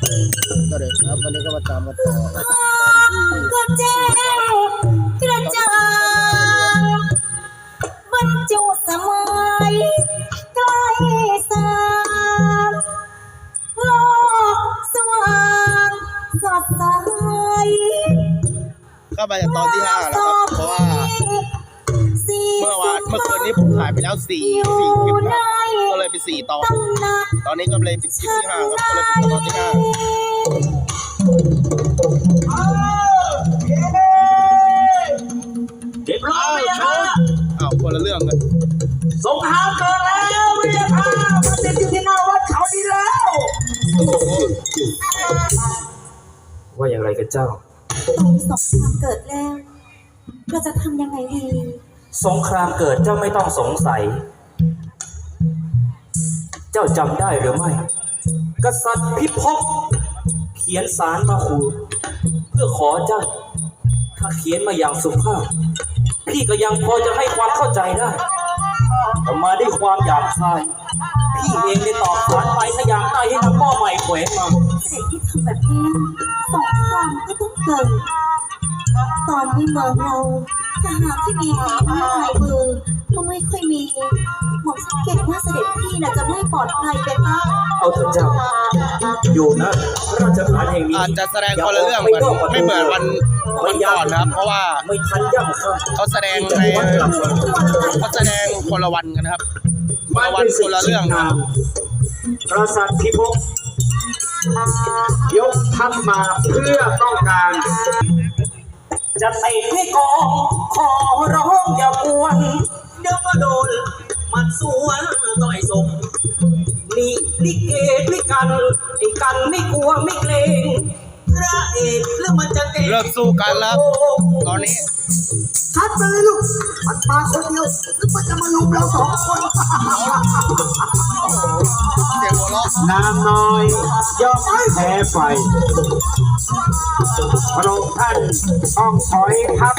ก็เลยครับวันนี้ก็มาตามมาต่อครับก็แจ้งกระจ่างบรรจุสมัยใกล้สางโลกสว่างสดใสเข้าไปจากตอนที่ห้าแล้วครับ เพราะว่า เมื่อวานเมื่อคืนนี้ผมถ่ายไปแล้วสี่สี่คลิปครับ เลยเป็นสี่ตอนตำหนักตอนนี้ก็เลยเป็นคลิปที่ห้าครับก็เลยเป็นตอนที่ห้าเรียบร้อยแล้วอ้าวคนละเรื่องกันสงครามเกิดแล้ววิทยาภาพมันติดอยู่ที่หน้าวัดเขาดีแล้วโอ้โหว่าอย่างไรกันเจ้าตรงสงครามเกิดแล้ว เราจะทำยังไงดี สงครามเกิดเจ้าไม่ต้องสงสัยเจ้าจำได้หรือไม่ กษัตริย์พิภพเขียนสารมาขู่เพื่อขอเจ้า ถ้าเขียนมาอย่างสุภาพ พี่ก็ยังพอจะให้ความเข้าใจได้แต่มาด้วยความหยาบคาย พี่เองได้ตอบสารไปถ้าอยากได้ให้นำหม้อใหม่แขวนมาเสด็จที่ทำแบบนี้สงครามก็ต้องเกิดตอนนี้เมืองเราทหารที่มีฝีมือลายมือก็ไม่ค่อยมี น่ะจะไม่ปลอดภัยไปมากเอาเถอะเจ้า อยู่นะราชฐานแห่งนี้อาจจะแสดงคนละเรื่องกันไม่เหมือนวันวันก่อนนะครับ เพราะว่าไม่ทันย่ำค่ำเขาแสดงในเขาแสดงคนละวันกันนะครับคนละวันคนละเรื่องครับกษัตริย์พิภพยกทัพมาเพื่อต้องการจะเตะให้กองขอร้องอย่ากวนเดี๋ยวก็โดนมันสวน กันไม่กลัวไม่เกรงพระเอกแล้วมันจะเก่งเริ่มสู้กันแล้วตอนนี้ชัดไปเลยลูกมันมาคนเดียวหรือมันจะมาลุมเราสองคนเสียงหัวเราะน้ำน้อยย่อมแพ้ไฟพระองค์ท่านต้องถอยทัพ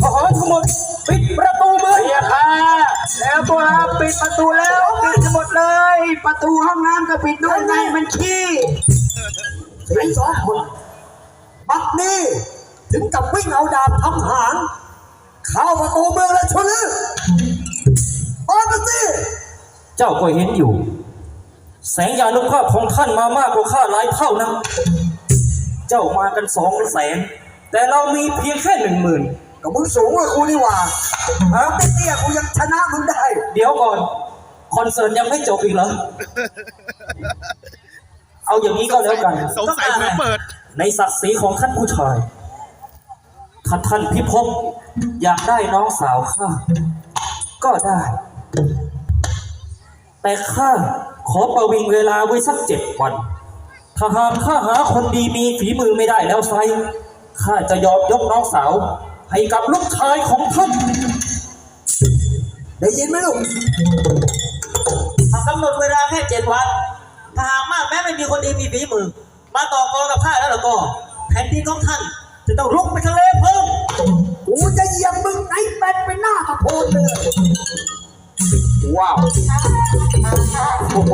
ทหารทั้งหมดปิดประตูเมืองเฮียค่ะ แล้วพวกเราปิดประตูแล้วปิดหมดเลย ประตูห้องน้ำก็ปิดด้วยไงมันขี้ไอ้สองคนบักนี่ถึงกับวิ่งเอาดาบทำหาง เข้าประตูเมืองแล้วชนลยเปิดประตูเจ้าก็เห็นอยู่ แสงยานุภาพของท่านมามากกว่าข้าหลายเท่านะ เจ้ามากันสองแสนแต่เรามีเพียงแค่หนึ่งหมื่น ก็มึงสูงกว่ากูนี่หว่าฮะเตี้ยๆกูยังชนะมึงได้ เดี๋ยวก่อน คอนเสิร์ตยังไม่จบอีกเหรอ เอาอย่างนี้ก็แล้วกันสงสัยเผลอเปิด ในศักดิ์ศรีของท่านผู้ชาย ถ้าท่านพิภพอยากได้น้องสาวข้า ก็ได้ แต่ข้าขอประวิงเวลาไว้สักเจ็ดวัน ถ้าหากข้าหาคนดีมีฝีมือไม่ได้แล้วไซข้าจะยอมยกน้องสาว ให้กับลูกชายของท่านได้ยินไหมลูกกำหนดเวลาแค่เจ็ดวัน ถ้าหากมากแม้ไม่มีคนดีมีฝีมือ มาต่อกรกับข้าแล้วล่ะก็แผ่นดินของท่าน จะต้องลุกไปทะเลเพิ่มกูจะเหยียบมึงไอ้เป็ดเป็นหน้ากระโพนเลยว้าวโอ้โห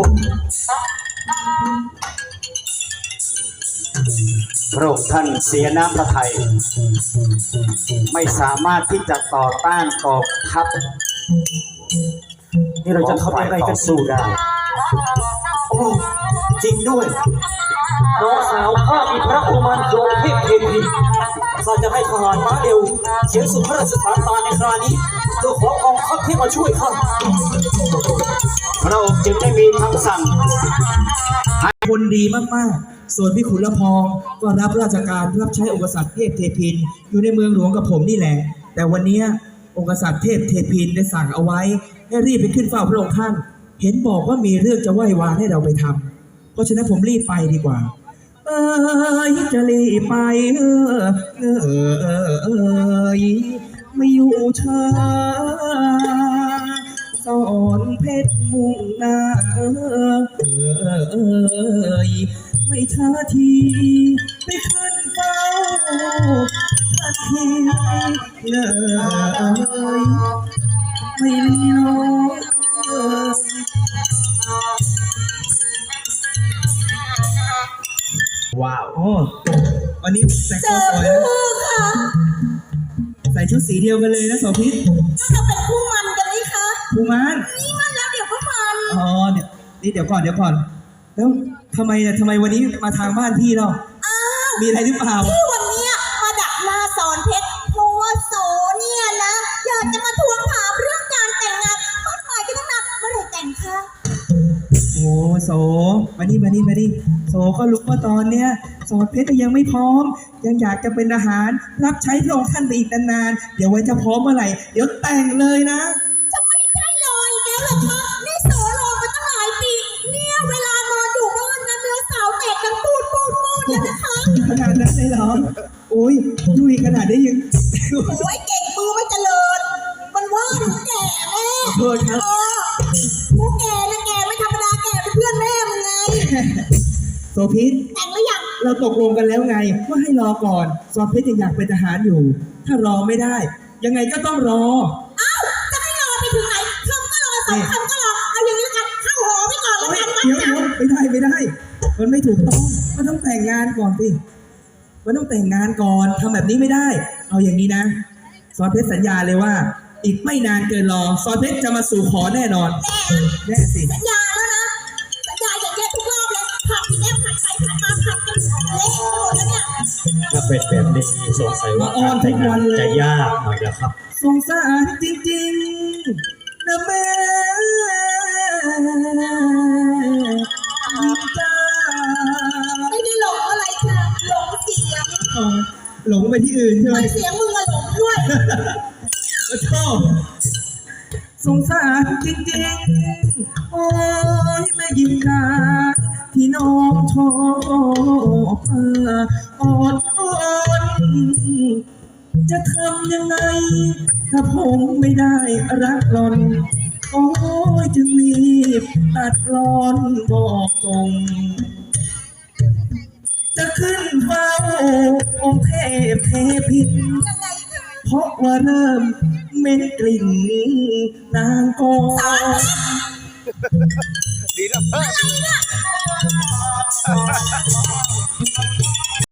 พระองค์ท่านเสียน้ำพระทัยไม่สามารถที่จะต่อต้านกองทัพนี่เราจะทำยังไงกันสู้ได้ โอ้จริงด้วยน้องสาวข้ามีพระโอมานโยมเทพเทพีข้าจะให้ทหารม้าเร็วเขียนสุดพระราชฐานตาในครานี้เพื่อขอกองทัพที่มาช่วยข้าพระองค์จึงได้มีคำสั่งคนดีมากๆ ส่วนพี่ขุนละพองก็รับราชการรับใช้องค์กษัตริย์เทพเทพิน อยู่ในเมืองหลวงกับผมนี่แหละ แต่วันนี้องค์กษัตริย์เทพเทพินได้สั่งเอาไว้ให้รีบไปขึ้นเฝ้าพระองค์ท่าน เห็นบอกว่ามีเรื่องจะไหว้วานให้เราไปทำเพราะฉะนั้นผมรีบไปดีกว่า เอ้ยจะรีบไปเออเออเออเออไม่อยู่ช้าสอนเพชรมุ่งหน้าเออเออเอย ไม่ช้าทีไปขึ้นเฝ้าทันทีเลยไม่มีน้อยว้าวโอ้วันนี้แต่งเจตัวอสวยนะคู่ค่ะใส่ชุดสีเดียวกันเลยนะโสภิตจะเป็นคู่มันกันไหมคะภูมานนี่มันแล้วเดี๋ยวก็มัน อ๋อเดี๋ยวนี่เดี๋ยวก่อนเดี๋ยวก่อน แล้วทำไมเนี่ยทำไมวันนี้มาทางบ้านพี่เราอ้าวมีอะไรหรือเปล่า ที่วันเนี้ยมาดักหน้าสอนเพชรเพราะว่าโสเนี่ยนะอยากจะมาทวงถามเรื่องการแต่งงานทอดหมายกันตั้งนานเมื่อไหร่แต่งคะโอ้โสมานี่มานี่มานี่โสก็รู้ว่าตอนเนี้ยสอนเพชรยังไม่พร้อม ยังอยากจะเป็นทหาร รับใช้พระองค์ท่านไปอีกนานๆ เดี๋ยวไว้จะพร้อมเมื่อไหร่ เดี๋ยวแต่งเลยนะ ดุยขนาดนี้ยังโอ้ยเก่งมือไม่เจริญ มันว่าหนูแก่แม่ขอโทษครับ เออหนูแก่นะแก่ไม่ธรรมดาแก่เป็นเพื่อนแม่มึงไงโสภิตแต่งหรือยังเราตกลงกันแล้วไง ว่าให้รอก่อนสอนเพชรยังอยากเป็นทหารอยู่ ถ้ารอไม่ได้ ยังไงก็ต้องรอ เอ้าจะให้รอไปถึงไหนคำก็รอสองคำก็รอ เอาอย่างนี้ละกันเข้าหอไปก่อนแล้วเฮ้ยกันมัดเดี๋ยวจเดี๋ยวไม่ได้ไม่ได้ มันไม่ถูกต้องมันต้องแต่งงานก่อนสิ มันต้องแต่งงานก่อนทำแบบนี้ไม่ได้ เอาอย่างนี้นะซอนเพชรสัญญาเลยว่า อีกไม่นานเกินรอซอนเพชรจะมาสู่ขอแน่นอนำแน่แน่สิสัญญาแล้วนะ สัญญาอย่างเงี้ยทุกรอบเลยผัดอีกแล้วผัดไปผัดมาผัดกันเละไปหมดแล้วเนี่ยถ้าเป็นแบบนี้สงสัยว่าการแต่งงานจะยากหน่อยนะครับ สงสารจริงๆนะแม่ อ๋อหลงไปที่อื่นใช่ไหมมันเสียงมึงอะหลงด้วยโอ้โธ่สงสารจริงๆ โอ้ยแม่ยิมกาที่น้องชอบอดอ่อนจะทำยังไง ถ้าผมไม่ได้รักหลอน โอ้ยจึงรีบตัดรอนบอกตรง จะขึ้นเฝ้าองค์เทพเทพินยังไงคะเพราะว่าเริ่มเหม็นกลิ่นนางกอดีนะเพื่อน